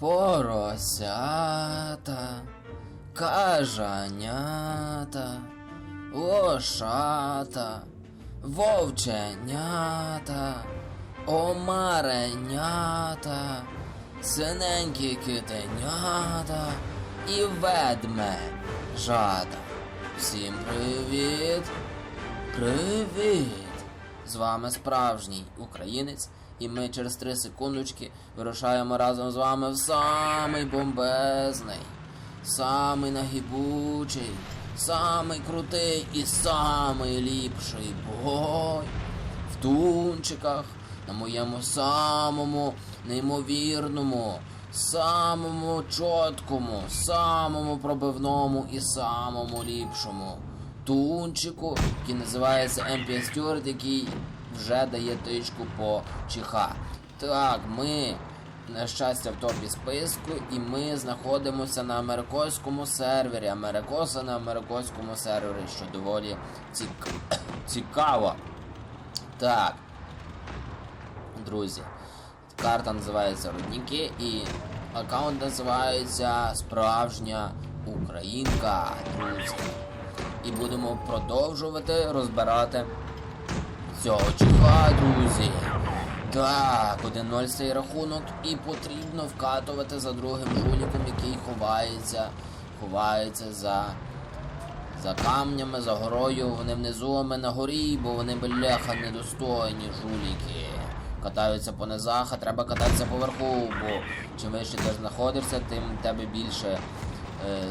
поросята, кажанята, лошата, вовченята, омаренята, синенькі китенята і ведмежата. Всім привіт! Привіт! З вами справжній українець, і ми через три секундочки вирушаємо разом з вами в самий бомбезний, самий нагибучий, самий крутий і самий ліпший бой в тунчиках на моєму самому неймовірному, самому чіткому, самому пробивному і самому ліпшому тунчику, який називається MP Stewart, який вже дає тичку по чиха. Так, ми, на щастя, в топі списку, і ми знаходимося на американському сервері. Америкоса на американському сервері, що доволі цік... цікаво. Так. Друзі, карта називається Рудніки і аккаунт називається Справжня Українка, друзі. І будемо продовжувати розбирати цього чиха, друзі. Так, 1-0 цей рахунок, і потрібно вкатувати за другим жуліком, який ховається, ховається за за камнями, за горою, вони внизу, а ми на горі, бо вони бляха недостойні жуліки. Катаються по низах, а треба кататися поверху, бо чим вище ти знаходишся, тим в тебе більше е,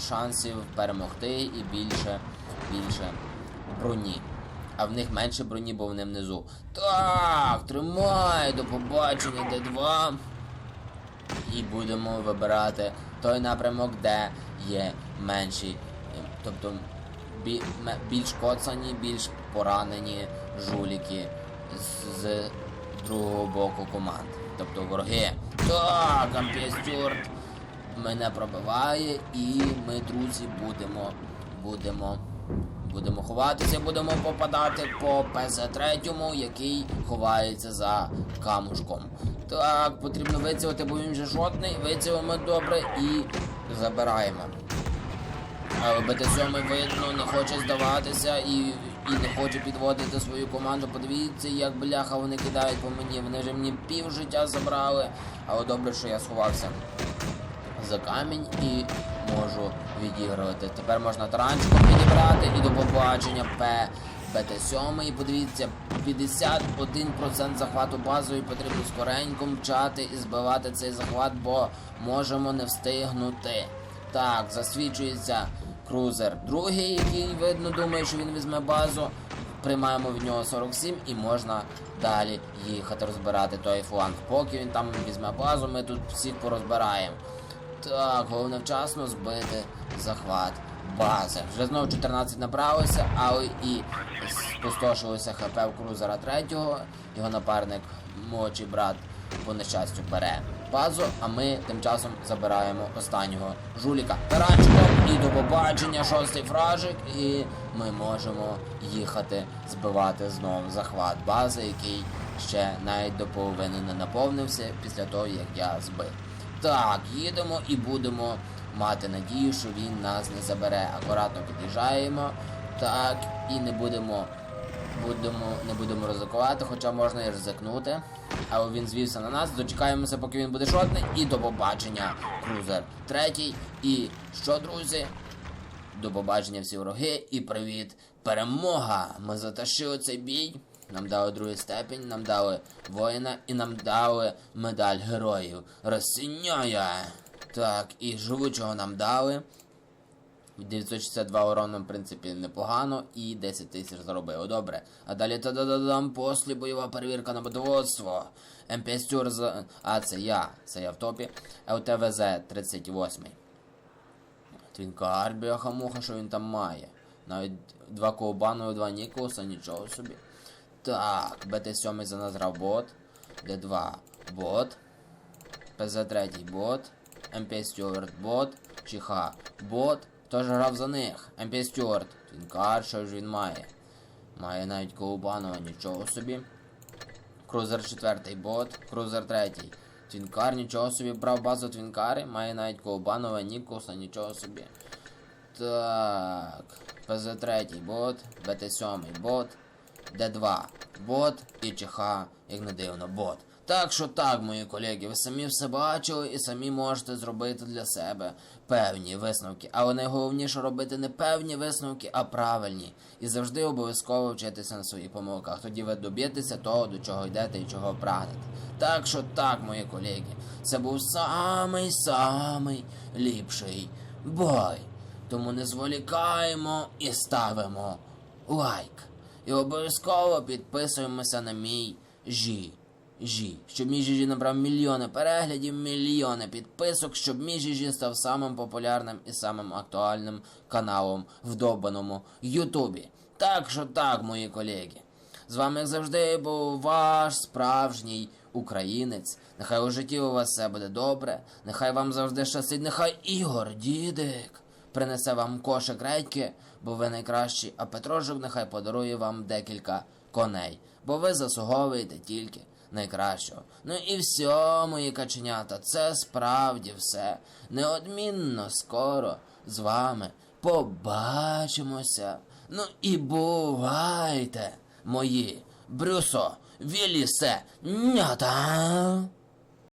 шансів перемогти і більше, більше броні. А в них менше броні, бо вони внизу. Так, тримай, до побачення, Д2. І будемо вибирати той напрямок, де є менші, тобто більш коцані, більш поранені жуліки з, з другого боку команд. Тобто вороги. Так, Ампіастюрт мене пробиває, і ми, друзі, будемо, будемо, будемо ховатися, будемо попадати по ПЗ-3, який ховається за камушком. Так, потрібно вицілити, бо він вже жодний. Вицілимо добре і забираємо. Але БТ-7 видно, не хоче здаватися і, і не хоче підводити свою команду. Подивіться, як бляха вони кидають по мені. Вони вже мені пів життя забрали. Але добре, що я сховався за камінь і можу відігрувати. Тепер можна таранчиком підібрати і до побачення П. БТ-7 і подивіться, 51% захвату базою потрібно скоренько мчати і збивати цей захват, бо можемо не встигнути. Так, засвідчується крузер другий, який видно думає, що він візьме базу. Приймаємо від нього 47 і можна далі їхати розбирати той фланг. Поки він там візьме базу, ми тут всіх порозбираємо. Так, головне вчасно збити захват бази. Вже знову 14 набралося, але і спустошилося ХП в крузера третього. Його напарник молодший брат по нещастю бере базу, а ми тим часом забираємо останнього жуліка. Таранчиком і до побачення, шостий фражик, і ми можемо їхати збивати знову захват бази, який ще навіть до половини не наповнився після того, як я збив. Так, їдемо і будемо мати надію, що він нас не забере. Акуратно під'їжджаємо. Так, і не будемо, будемо, не будемо ризикувати, хоча можна і ризикнути. Але він звівся на нас, дочекаємося, поки він буде шотний, і до побачення. Крузер третій. І що, друзі? До побачення всі вороги і привіт! Перемога! Ми затащили цей бій. Нам дали другий степень, нам дали воїна і нам дали медаль героїв. Розсіняє! Так, і живучого нам дали. 962 урону, в принципі, непогано, і 10 тисяч заробили. Добре. А далі та-да-да-дам, послі бойова перевірка на будоводство. МПС Тюр з... А, це я. Це я в топі. ЛТВЗ 38. Твінкар, бляха муха, що він там має. Навіть два ковбану і два Ніколса, нічого собі. Так, БТ-7 за нас грав бот. Д2 бот. ПЗ-3 бот. МП Стюарт бот. Чиха бот. Хто ж грав за них? МП Стюарт. Твінкар, що ж він має? Має навіть ковбанова, нічого собі. Крузер 4 бот. Крузер 3 Твінкар, нічого собі брав базу твінкари, має навіть ковбанова Ніколса, нічого собі. Так. ПЗ-3 бот, БТ-7 бот, Д2 бот і ЧХ, як не дивно, бот. Так що так, мої колеги, ви самі все бачили і самі можете зробити для себе певні висновки. Але найголовніше робити не певні висновки, а правильні. І завжди обов'язково вчитися на своїх помилках. Тоді ви доб'єтеся того, до чого йдете і чого прагнете. Так що так, мої колеги, це був самий самий ліпший бой. Тому не зволікаємо і ставимо лайк. І обов'язково підписуємося на мій жі. Жі, щоб мій Жі набрав мільйони переглядів, мільйони підписок, щоб мій Жі став самим популярним і самим актуальним каналом в довбаному Ютубі. Так що так, мої колеги. З вами, як завжди, був ваш справжній українець. Нехай у житті у вас все буде добре, нехай вам завжди щастить, нехай Ігор, дідик, принесе вам кошик редьки, бо ви найкращі, а Петрожик нехай подарує вам декілька коней, бо ви заслуговуєте тільки найкращого. Ну і все, мої каченята, це справді все. Неодмінно скоро з вами побачимося. Ну і бувайте, мої Брюсо, Вілісе, нята.